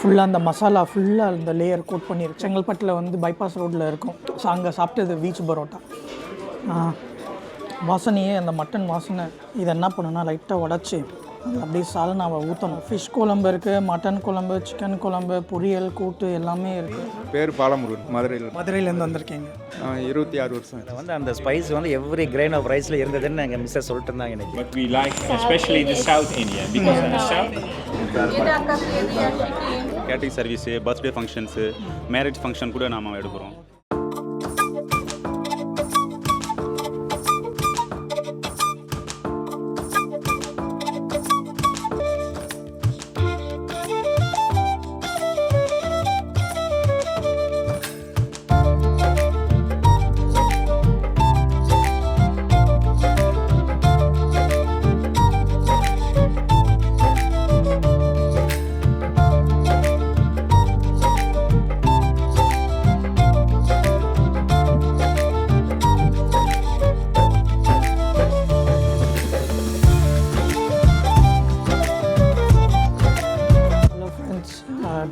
ஃபுல்லாக அந்த மசாலா ஃபுல்லாக அந்த லேயர் கோட் பண்ணியிருக்கு செங்கல்பட்டில் வந்து பைபாஸ் ரோட்டில் இருக்கும். ஸோ அங்கே சாப்பிட்டது பீச் பரோட்டா. வாசனையே அந்த மட்டன் வாசனை இதை என்ன பண்ணுன்னா லைட்டாக உடச்சி அப்படியே சால்னாவை ஊற்றணும் ஃபிஷ் குழம்பு இருக்குது மட்டன் குழம்பு சிக்கன் குழம்பு பொரியல் கூட்டு எல்லாமே இருக்குது பேர் பாலமுருகன் மதுரையில். மதுரையிலேருந்து வந்திருக்கீங்க. இருபத்தி ஆறு வருஷம் இதில் வந்து அந்த ஸ்பைஸ் வந்து எவ்ரி கிரைன் ஆஃப் ரைஸில் இருந்ததுன்னு எங்கள் மிஸ்ஸஸ் சொல்லிட்டு இருந்தாங்க எனக்கு But we like especially the South India because in the South catering service birthday functions marriage function கூட நாம் எடுக்கிறோம்.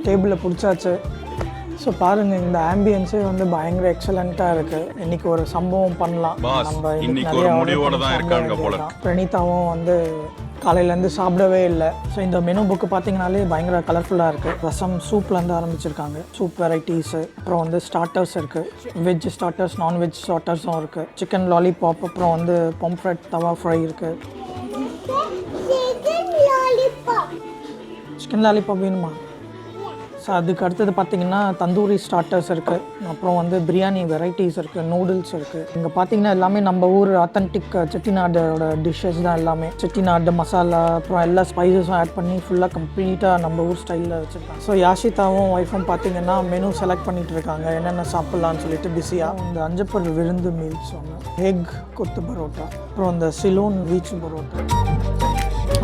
டேபிளில் பிடிச்சாச்சு. ஸோ பாருங்கள் இந்த ஆம்பியன்ஸே வந்து பயங்கர எக்ஸலண்ட்டாக இருக்குது இன்னைக்கு ஒரு சம்பவம் பண்ணலாம். Boss, இன்னைக்கு ஒரு முடிவோட தான் இருக்காங்க போல. பிரணீதாவும் வந்து காலையிலேருந்து சாப்பிடவே இல்லை. ஸோ இந்த மெனு புக்கு பார்த்தீங்கனாலே பயங்கர கலர்ஃபுல்லாக இருக்குது ரசம் சூப்லேருந்து ஆரம்பிச்சிருக்காங்க. சூப் வெரைட்டிஸு அப்புறம் வந்து ஸ்டார்ட்டர்ஸ் இருக்குது வெஜ் ஸ்டார்ட்டர்ஸ் நான்வெஜ் ஸ்டார்ட்டர்ஸும் இருக்குது சிக்கன் லாலிபாப் அப்புறம் வந்து பொம்ஃப்ரெட் தவா ஃப்ரை இருக்குது சிக்கன் லாலிபாப் வேணுமா? ஸோ அதுக்கு அடுத்தது பார்த்தீங்கன்னா தந்தூரி ஸ்டார்ட்டர்ஸ் இருக்குது அப்புறம் வந்து பிரியாணி வெரைட்டிஸ் இருக்குது நூடுல்ஸ் இருக்குது இங்கே பார்த்தீங்கன்னா எல்லாமே நம்ம ஊர் ஆத்தன்டிக் செட்டிநாடோட டிஷ்ஷஸ் தான் எல்லாமே. செட்டிநாடு மசாலா அப்புறம் எல்லா ஸ்பைசஸும் ஆட் பண்ணி ஃபுல்லாக கம்ப்ளீட்டாக நம்ம ஊர் ஸ்டைலில் வச்சுருக்காங்க. ஸோ யாஷிதாவும் ஒய்ஃபும் பார்த்தீங்கன்னா மெனு செலக்ட் பண்ணிகிட்டு இருக்காங்க. என்னென்ன சாப்பிட்லான்னு சொல்லிட்டு பிஸியாக இந்த அஞ்சப்பர் விருந்து மீல்ஸ் ஒன்று எக் கொத்து பரோட்டா. அப்புறம் இந்த சிலோன் வீச் பரோட்டா.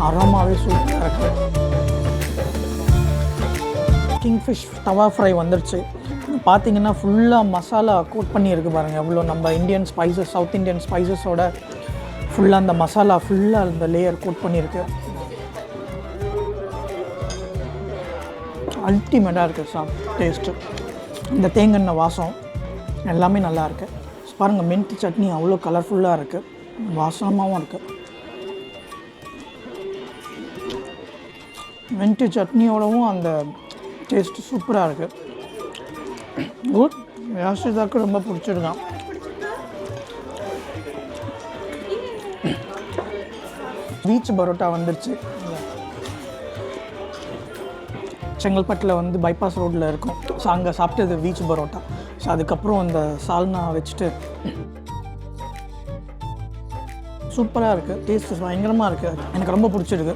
அரோமாவே சூப்பராக இருக்குது கிங்ஃபிஷ் தவா ஃப்ரை வந்துருச்சு. பார்த்தீங்கன்னா ஃபுல்லாக மசாலா கோட் பண்ணியிருக்கு பாருங்கள் எவ்வளோ நம்ம இந்தியன் ஸ்பைசஸ் சவுத் இந்தியன் ஸ்பைசஸோட ஃபுல்லாக அந்த மசாலா ஃபுல்லாக அந்த லேயர் கோட் பண்ணியிருக்கு. அல்டிமேட்டாக இருக்குது சாப் டேஸ்ட்டு இந்த தேங்கெண்ணெய் வாசம் எல்லாமே நல்லா இருக்குது பாருங்கள் மின்ட் சட்னி அவ்வளோ கலர்ஃபுல்லாக இருக்குது வாசமாகவும் இருக்குது மின்ட்டு சட்னியோடவும் அந்த டேஸ்ட் சூப்பராக இருக்குது குட் யாசிதாக்கு ரொம்ப பிடிச்சிருக்கான். பீச் பரோட்டா வந்துருச்சு. செங்கல்பட்டில் வந்து பைபாஸ் ரோட்டில் இருக்கும். ஸோ அங்கே சாப்பிட்டது பீச் பரோட்டா. ஸோ அதுக்கப்புறம் அந்த சால்னா வச்சுட்டு சூப்பராக இருக்குது டேஸ்ட் பயங்கரமாக இருக்குது எனக்கு ரொம்ப பிடிச்சிருக்கு.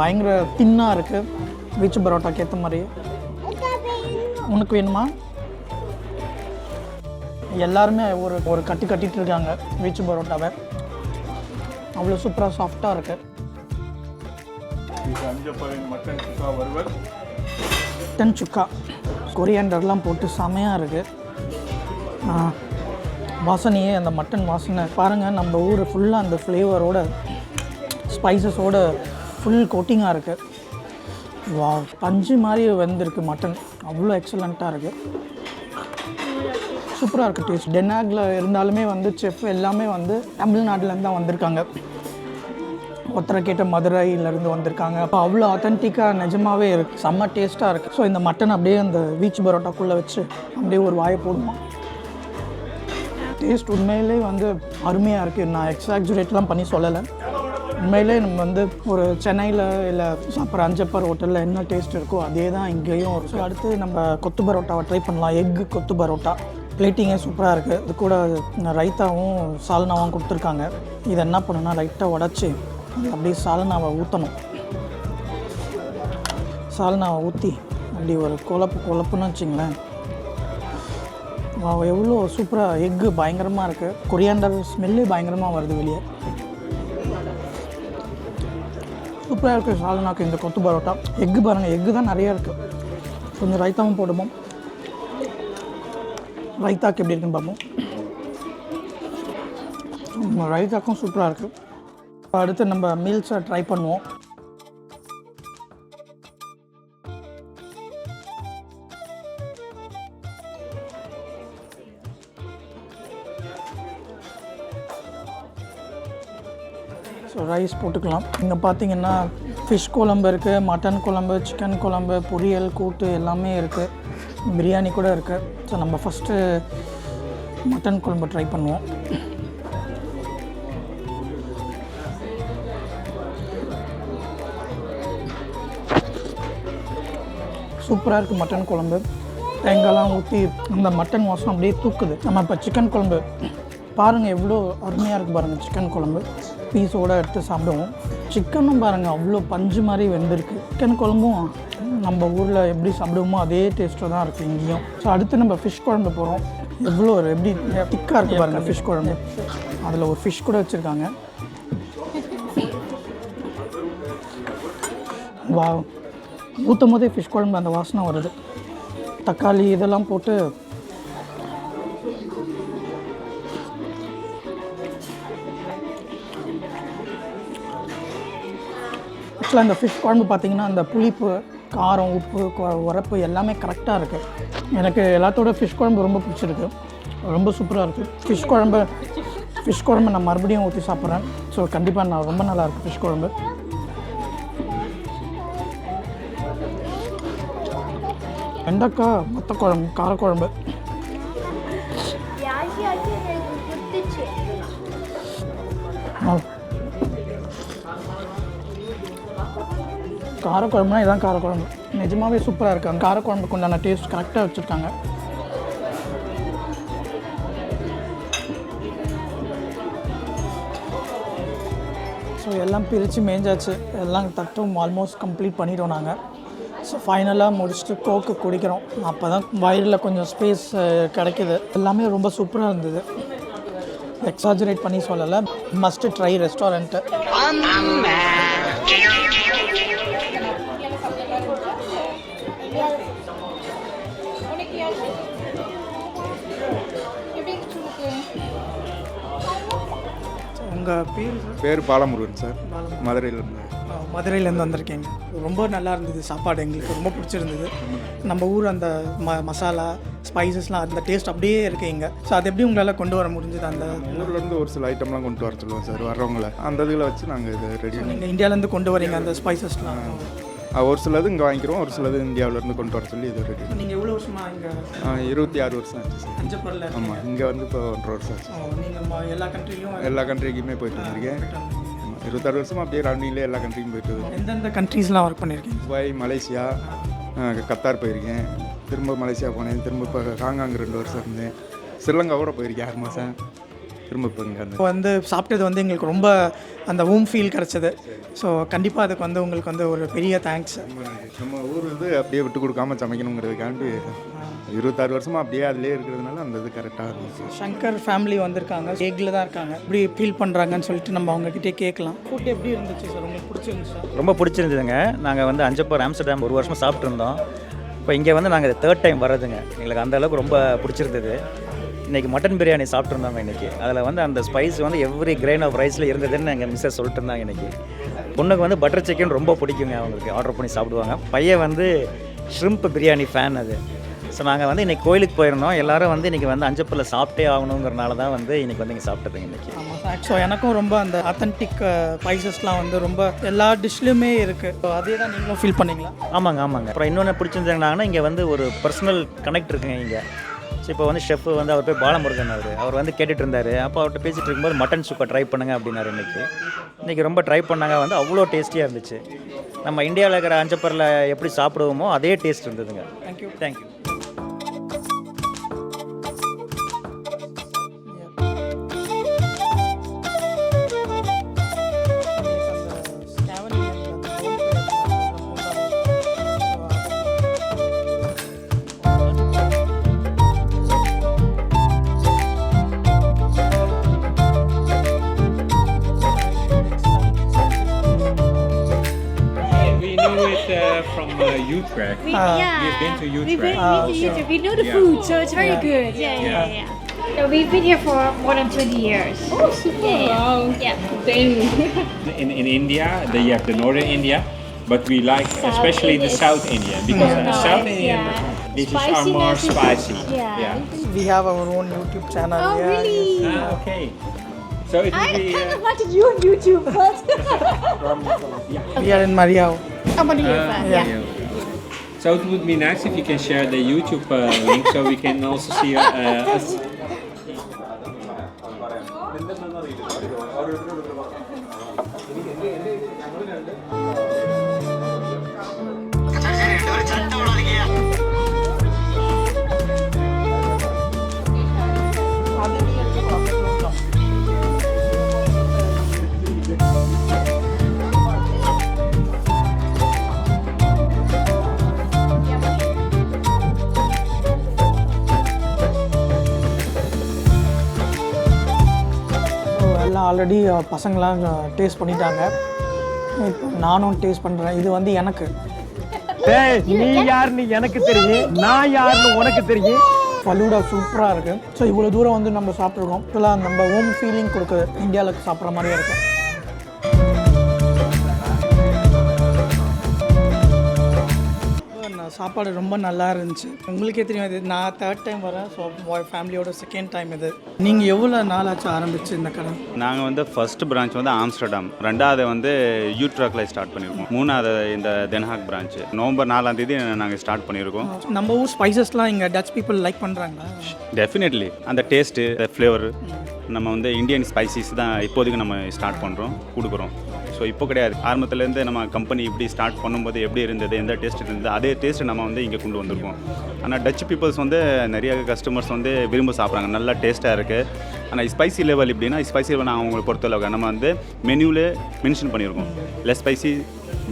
பயங்கர தின்னாக இருக்குது பீச் பரோட்டாக்கு ஏற்ற மாதிரியே உனக்கு வேணுமா? எல்லாருமே ஒரு ஒரு கட்டு கட்டிட்டு இருக்காங்க பீச் பரோட்டாவை. அவ்வளோ சூப்பராக சாஃப்டாக இருக்குது மட்டன் சுக்கா வறுவல். மட்டன் சுக்கா. கொரியாண்டர்லாம் போட்டு செமையாக இருக்குது வாசனையே அந்த மட்டன் வாசனை. பாருங்கள் நம்ம ஊர் ஃபுல்லாக அந்த ஃப்ளேவரோட ஸ்பைசஸோட ஃபுல் கோட்டிங்காக இருக்குது வா பஞ்சு மாதிரி வந்திருக்கு மட்டன் அவ்வளோ எக்ஸலண்ட்டாக இருக்குது சூப்பராக இருக்குது டேஸ்ட் டென்னாகில் இருந்தாலுமே வந்து செஃப் எல்லாமே வந்து தமிழ்நாட்டிலேருந்து தான் வந்திருக்காங்க ஒத்தரக்கேட்ட மதுரையிலேருந்து வந்திருக்காங்க. அப்போ அவ்வளோ ஆத்தென்டிக்காக நிஜமாவே இருக்குது செம்ம டேஸ்ட்டாக இருக்குது ஸோ இந்த மட்டன் அப்படியே அந்த பீச் பரோட்டாக்குள்ளே வச்சு அப்படியே ஒரு வாயை போடுமா. டேஸ்ட் உண்மையிலே வந்து அருமையாக இருக்குது நான் எக்ஸாக்சுரேட்லாம் பண்ணி சொல்லலை. உண்மையிலே நம்ம வந்து ஒரு சென்னையில் இல்லை சாப்பிட்ற அஞ்சப்பர் ஹோட்டலில் என்ன டேஸ்ட் இருக்கோ அதே தான் இங்கேயும் இருக்கும் அடுத்து நம்ம கொத்து பரோட்டாவை ட்ரை பண்ணலாம். எக்கு கொத்து பரோட்டா. பிளேட்டிங்கே சூப்பராக இருக்குது இது கூட ரைத்தாவும் சால்னாவும் கொடுத்துருக்காங்க. இதை என்ன பண்ணுன்னா லைட்டாக உடச்சி அப்படியே சால்னாவை ஊற்றணும் சால்னாவை ஊற்றி அப்படி ஒரு குழப்பு குழப்புன்னு வச்சிங்களேன். எவ்வளோ சூப்பராக எக்கு பயங்கரமாக இருக்குது கொரியாண்டர் ஸ்மெல்லு பயங்கரமாக வருது வெளியே. சூப்பராக இருக்குது சால்னாக்கு இந்த கொத்து பரோட்டா. எக்கு பாருங்கள் எக்கு தான் நிறையா இருக்குது கொஞ்சம் ரைத்தாவும் போடுவோம். ரைத்தாக்கு எப்படி இருக்குன்னு பார்ப்போம். ரைத்தாக்கும் சூப்பராக இருக்குது அடுத்து நம்ம மீல்ஸை ட்ரை பண்ணுவோம். ரைஸ் போட்டுக்கலாம். இங்கே பார்த்தீங்கன்னா ஃபிஷ் குழம்பு இருக்குது மட்டன் குழம்பு சிக்கன் குழம்பு பொரியல் கூட்டு எல்லாமே இருக்குது பிரியாணி கூட இருக்குது ஸோ நம்ம ஃபஸ்ட்டு மட்டன் குழம்பு ட்ரை பண்ணுவோம். சூப்பராக இருக்குது மட்டன் குழம்பு. தேங்காய்லாம் ஊற்றி அந்த மட்டன் வாசம் அப்படியே தூக்குது. நம்ம இப்போ சிக்கன் குழம்பு. பாருங்கள் எவ்வளோ அருமையாக இருக்குது பாருங்கள் சிக்கன் குழம்பு. பீஸோடு எடுத்து சாப்பிடுவோம். சிக்கனும் பாருங்கள் அவ்வளோ பஞ்சு மாதிரி வெந்திருக்கு. சிக்கன் குழம்பும் நம்ம ஊரில் எப்படி சாப்பிடுவோமோ அதே டேஸ்ட்டில் தான் இருக்குது இங்கேயும். ஸோ அடுத்து நம்ம ஃபிஷ் குழம்பு போகிறோம் எவ்வளோ ஒரு எப்படி திக்காக இருக்குது பாருங்கள் ஃபிஷ் குழம்பு. அதில் ஒரு ஃபிஷ் கூட வச்சுருக்காங்க. வா ஊற்றும் போதே ஃபிஷ் குழம்பு அந்த வாசனை வருது. தக்காளி இதெல்லாம் போட்டு ஆக்சுவலாக இந்த ஃபிஷ் குழம்பு பார்த்தீங்கன்னா அந்த புளிப்பு காரம் உப்பு கொ- உரப்பு எல்லாமே கரெக்டாக இருக்குது எனக்கு எல்லாத்தோட ஃபிஷ் குழம்பு ரொம்ப பிடிச்சிருக்கு. ரொம்ப சூப்பராக இருக்குது ஃபிஷ் குழம்பு ஃபிஷ் குழம்பு நான் மறுபடியும் ஊற்றி சாப்பிட்றேன். ஸோ கண்டிப்பாக நான் ரொம்ப நல்லா இருக்குது ஃபிஷ் குழம்பு. வெண்டைக்காய் மொத்த குழம்பு காரக்குழம்பு. காரக்குழம்புனா இதுதான் காரக்குழம்பு. நிஜமாவே சூப்பராக இருக்கு. அந்த காரக்குழம்புக்கு உண்டான டேஸ்ட் கரெக்டாக வச்சுருக்காங்க. ஸோ எல்லாம் பிரித்து மேய்ஞ்சாச்சு எல்லாம் தட்டும் ஆல்மோஸ்ட் கம்ப்ளீட் பண்ணிட்டோம் நாங்கள் ஸோ ஃபைனலாக முடிச்சுட்டு கோக்கு குடிக்கிறோம். அப்போ தான் வயிறில் கொஞ்சம் ஸ்பேஸ் கிடைக்கிது. எல்லாமே ரொம்ப சூப்பராக இருந்தது. எக்ஸாஜரேட் பண்ணி சொல்லலை. மஸ்ட் ட்ரை ரெஸ்டாரண்ட்டு உங்கள் பேர் பேர் பாலமுருகன் சார் மதுரையிலேருந்து. மதுரையிலேருந்து வந்திருக்கீங்க. ரொம்ப நல்லா இருந்தது சாப்பாடு எங்களுக்கு. ரொம்ப பிடிச்சிருந்தது. நம்ம ஊர் அந்த ம மசாலா ஸ்பைசஸ்லாம் அந்த டேஸ்ட் அப்படியே இருக்கு இங்கே. ஸோ அது எப்படி உங்களால் கொண்டு வர முடிஞ்சது அந்த ஊர்லேருந்து ஒரு சில ஐட்டம்லாம் கொண்டு வர சொல்லுவோம் சார் வர்றவங்கள. அந்த இதில் வச்சு நாங்கள் இது ரெடி நீங்கள் இந்தியாவிலேருந்து கொண்டு வரீங்க அந்த ஸ்பைசஸ்லாம் ஒரு சிலது இங்கே வாங்கிக்கிறோம் ஒரு சிலது இந்தியாவிலேருந்து கொண்டு வர சொல்லி இது ரெடி நீங்கள் எவ்வளோ வருஷமா இங்கே இருபத்தி ஆறு வருஷம் ஆச்சு சார். அஞ்சப்பரில் ஆமாம் இங்கே வந்து இப்போ ஒன்றரை வருஷம் ஆச்சு. நீங்கள் எல்லா கண்ட்ரிலையும் எல்லா கண்ட்ரிக்குமே போயிட்டு வந்திருக்கேன். இருபத்தாறு வருஷமா அப்படியே ரன்னிங்லேயே எல்லா கண்ட்ரிக்கும் போயிட்டு. எந்தெந்த கண்ட்ரீஸ்லாம் ஒர்க் பண்ணியிருக்கீங்க துபாய் மலேசியா கத்தார் போயிருக்கேன். திரும்ப மலேசியா போனேன். திரும்ப இப்போ ஹாங்காங் ரெண்டு வருஷம் இருந்தேன். ஸ்ரீலங்கா கூட போயிருக்கேன் ஆறு மாதம் திரும்ப இப்போ இங்கே வந்து சாப்பிட்டது வந்து எங்களுக்கு ரொம்ப அந்த ஹோம் ஃபீல் கிடச்சிது. ஸோ கண்டிப்பாக அதுக்கு வந்து உங்களுக்கு வந்து ஒரு பெரிய தேங்க்ஸ் நம்ம ஊர் இது அப்படியே விட்டு கொடுக்காம சமைக்கணுங்கிறதுக்காண்டி இருபத்தாறு வருஷமா அப்படியே அதிலே இருக்கிறதுனால அந்த இது கரெக்டாக இருந்துச்சு. சங்கர் ஃபேமிலி வந்திருக்காங்க. ஏக்கில் தான் இருக்காங்க. எப்படி ஃபீல் பண்ணுறாங்கன்னு சொல்லிட்டு நம்ம அவங்கக்கிட்டே கேட்கலாம். ஃபுட் எப்படி இருந்துச்சு சார் உங்களுக்கு பிடிச்சிருந்துச்சா? ரொம்ப பிடிச்சிருந்ததுங்க. நாங்கள் வந்து அஞ்சப்பர் ஆம்ஸ்டர்டாம் ஒரு வருஷமாக சாப்பிட்ருந்தோம் இப்போ இங்கே வந்து நாங்கள் தேர்ட் டைம் வர்றதுங்க. எங்களுக்கு அந்த அளவுக்கு ரொம்ப பிடிச்சிருந்தது. இன்றைக்கி மட்டன் பிரியாணி சாப்பிட்ருந்தோங்க இன்றைக்கி அதில் வந்து அந்த ஸ்பைஸ் வந்து எவ்ரி கிரெயின் ஆஃப் ரைஸில் இருந்ததுன்னு எங்கள் மிஸ்ஸஸ் சொல்லிட்டு இருந்தாங்க இன்றைக்கி பொண்ணுக்கு வந்து பட்டர் சிக்கன் ரொம்ப பிடிக்குங்க. அவங்களுக்கு ஆர்டர் பண்ணி சாப்பிடுவாங்க. பையன் வந்து ஷ்ரிம்ப் பிரியாணி ஃபேன் அது. ஸோ நாங்கள் வந்து இன்றைக்கி கோயிலுக்கு போயிருந்தோம். எல்லாரும் வந்து இன்றைக்கி வந்து அஞ்சப்பரில் சாப்பிட்டே ஆகணுங்கிறனால தான் வந்து இன்றைக்கி வந்து இங்கே சாப்பிட்டதுங்க இன்றைக்கி ஸோ எனக்கும் ரொம்ப அந்த அத்தன்டிக் ஸ்பைசஸ்லாம் வந்து ரொம்ப எல்லா டிஷ்லையுமே இருக்குது அதே தான் நீங்களும் ஃபீல் பண்ணீங்களா? ஆமாங்க ஆமாங்க. அப்புறம் இன்னொன்று பிடிச்சிருந்தாங்கன்னா இங்கே வந்து ஒரு பர்சனல் கனெக்ட் இருக்குங்க இங்கே. ஸோ இப்போ வந்து ஷெஃப் வந்து அவர் பேர் பாலமுருகன் அவர். அவர் வந்து கேட்டுட்டு இருந்தார் அப்போ அவர்கிட்ட பேசிட்டு இருக்கும்போது மட்டன் சூப்பை ட்ரை பண்ணுங்க அப்படின்னாரு இன்னைக்கு. இன்றைக்கி ரொம்ப ட்ரை பண்ணாங்க. வந்து அவ்வளோ டேஸ்டியாக இருந்துச்சு. நம்ம இந்தியாவில் இருக்கிற அஞ்சப்பரில் எப்படி சாப்பிடுவோமோ அதே டேஸ்ட் இருந்ததுங்க. Thank you thank you From uh, Utrecht. We, Uh, yeah. We've been to We've been, Utrecht. We been to We know the Yeah. food, so it's very Yeah. good. Yeah, yeah, Yeah. yeah. So we've been here for more than 20 years. Oh, super. Wow. Yeah. Then. In, in India, the, have the northern India, but we like especially the south India because the nice, south Indian yeah. dishes are more spicy. yeah. We have our own YouTube channel. Oh, yeah. really? Ah, okay. So it I be kind uh, of wanted you on YouTube, but. yeah. We are in Mariao. Somebody uh, yeah. So it would be nice if you can share the YouTube uh, link so we can also see uh, us. Already பசங்களாம் taste பண்ணிட்டாங்க. இப்போ நானும் taste பண்ணுறேன் இது வந்து எனக்கு. நீ யாருன்னு எனக்கு தெரியும். நான் யாருன்னு உனக்கு தெரியும். ஃபலூடா சூப்பராக இருக்குது ஸோ இவ்வளோ தூரம் வந்து நம்ம சாப்பிட்ருக்கோம் இதெல்லாம் நம்ம ஹோம் ஃபீலிங் கொடுக்குது. இந்தியாவில் சாப்பிட்ற மாதிரியே இருக்குது சாப்பாடு ரொம்ப நல்லா இருந்துச்சு. உங்களுக்கே தெரியும் இது நான் தேர்ட் டைம் வரேன் ஸோ ஃபேமிலியோட செகண்ட் டைம் இது. நீங்கள் எவ்வளோ நாளாச்சும் ஆரம்பிச்சு இந்த கடை? நாங்கள் வந்து ஃபர்ஸ்ட் பிரான்ச் வந்து ஆம்ஸ்டர்டாம். ரெண்டாவது வந்து யூட்ராக்கில் ஸ்டார்ட் பண்ணியிருக்கோம். மூணாவது இந்த தென்ஹாக் பிரான்ச் நவம்பர் நாலாம் தேதி நாங்கள் ஸ்டார்ட் பண்ணியிருக்கோம். நம்ம ஊர் ஸ்பைசஸ்லாம் இங்கே டச் பீப்புள் லைக் பண்ணுறாங்களா டெஃபினெட்லி அந்த டேஸ்ட்டு ஃப்ளேவர் நம்ம வந்து இந்தியன் ஸ்பைசிஸ் தான் இப்போதைக்கு நம்ம ஸ்டார்ட் பண்ணுறோம் கொடுக்குறோம். ஸோ இப்போ கிடையாது. ஆரம்பத்துலேருந்து நம்ம கம்பெனி இப்படி ஸ்டார்ட் பண்ணும்போது எப்படி இருந்தது எந்த டேஸ்ட் இருந்தது அதே டேஸ்ட் நம்ம வந்து இங்கே கொண்டு வந்திருக்கோம். ஆனால் டச் பீப்புள்ஸ் வந்து நிறைய கஸ்டமர்ஸ் வந்து விரும்ப சாப்பிட்றாங்க. நல்லா டேஸ்ட்டாக இருக்குது ஆனால் ஸ்பைசி லெவல் எப்படின்னா ஸ்பைசி லெவல் நான் அவங்களை பொறுத்தளவுக்கு நம்ம வந்து மெனுவில் மென்ஷன் பண்ணியிருக்கோம். Less spicy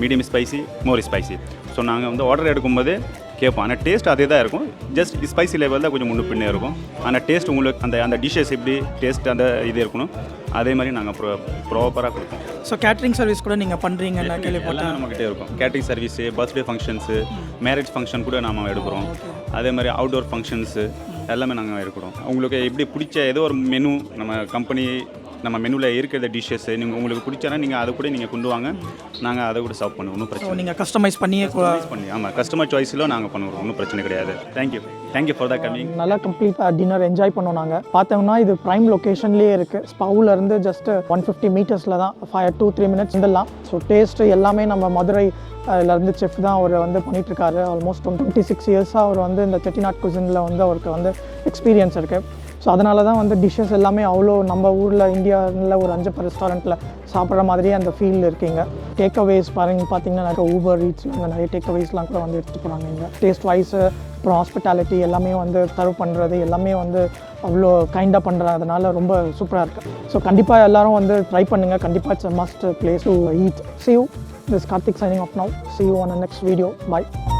medium spicy more spicy so நாங்கள் வந்து ஆர்டர் எடுக்கும்போது கேட்போம். ஆனால் டேஸ்ட் அதே தான் இருக்கும் ஜஸ்ட் ஸ்பைசி லெவல் தான் கொஞ்சம் முன்னு பின்னே இருக்கும். ஆனால் டேஸ்ட் உங்களுக்கு அந்த அந்த டிஷ்ஷஸ் எப்படி டேஸ்ட் அந்த இது இருக்கணும் அதே மாதிரி நாங்கள் ப்ரோ ப்ராப்பராக கொடுப்போம். ஸோ கேட்ரிங் சர்வீஸ் கூட நீங்கள் பண்ணுறீங்கன்னு நான் கேள்விப்பட்டேன். எல்லாம் நம்மகிட்டே இருக்கும். Catering service birthday functions marriage function கூட நாம எடுக்கிறோம். அதே மாதிரி அவுட்டோர் ஃபங்க்ஷன்ஸு எல்லாமே நாங்கள் எடுக்கிறோம். உங்களுக்கு எப்படி பிடிச்ச ஏதோ ஒரு மெனு நம்ம கம்பெனி நம்ம மெனுவில் இருக்கிற டிஷ்ஷஸ் நீங்கள் உங்களுக்கு பிடிச்சனா நீங்கள் அதை கூட நீங்கள் கொண்டு வாங்க. நாங்கள் அதை கூட சர்வ் பண்ணுவோம். ஒன்றும் பிரச்சனை நீங்கள் கஸ்டமைஸ் பண்ணியே பண்ணி ஆமாம் கஸ்டமர் சாய்ஸில் நாங்கள் பண்ணுவோம். ஒன்றும் பிரச்சனை கிடையாது. Thank you thank you for the coming நல்லா கம்ப்ளீட்டாக டின்னர் என்ஜாய் பண்ணோம் நாங்கள் பார்த்தோம்னா இது ப்ரைம் லொக்கேஷன்லேயே இருக்குது ஸ்பவுல இருந்து ஜஸ்ட் ஒன் ஃபிஃப்டி மீட்டர்ஸில் தான். ஃபைவ் டூ த்ரீ மினிட்ஸ் இருந்துடலாம். ஸோ டேஸ்ட்டு எல்லாமே நம்ம மதுரை இருந்து செஃப் தான் அவர் வந்து பண்ணிகிட்ருக்காரு ஆல்மோஸ்ட் டுவெண்ட்டி சிக்ஸ் இயர்ஸாக அவர் வந்து இந்த செட்டிநாட் குசினில் வந்து அவருக்கு வந்து எக்ஸ்பீரியன்ஸ் இருக்குது ஸோ அதனால தான் வந்து டிஷ்ஷஸ் எல்லாமே அவ்வளோ நம்ம ஊரில் இந்தியாவில் ஒரு அஞ்சப்ப ரெஸ்டாரண்ட்டில் சாப்பிட்ற மாதிரியே அந்த ஃபீல் இருக்கீங்க. டேக் அவேஸ் பாருங்க பார்த்தீங்கன்னா நிறைய ஊபர் ரீட்ஸ் அங்கே நிறைய டேக் அவேஸ்லாம் கூட வந்து எடுத்துகிட்டு போகிறாங்க இங்கே. டேஸ்ட் வைஸு அப்புறம் ஹாஸ்பிட்டாலிட்டி எல்லாமே வந்து சர்வ் பண்ணுறது எல்லாமே வந்து அவ்வளோ கைண்டாக பண்ணுறதுனால ரொம்ப சூப்பராக இருக்குது ஸோ கண்டிப்பாக எல்லோரும் வந்து ட்ரை பண்ணுங்கள் கண்டிப்பாக it's must place to eat see this Karthik signing off now off you on next video bye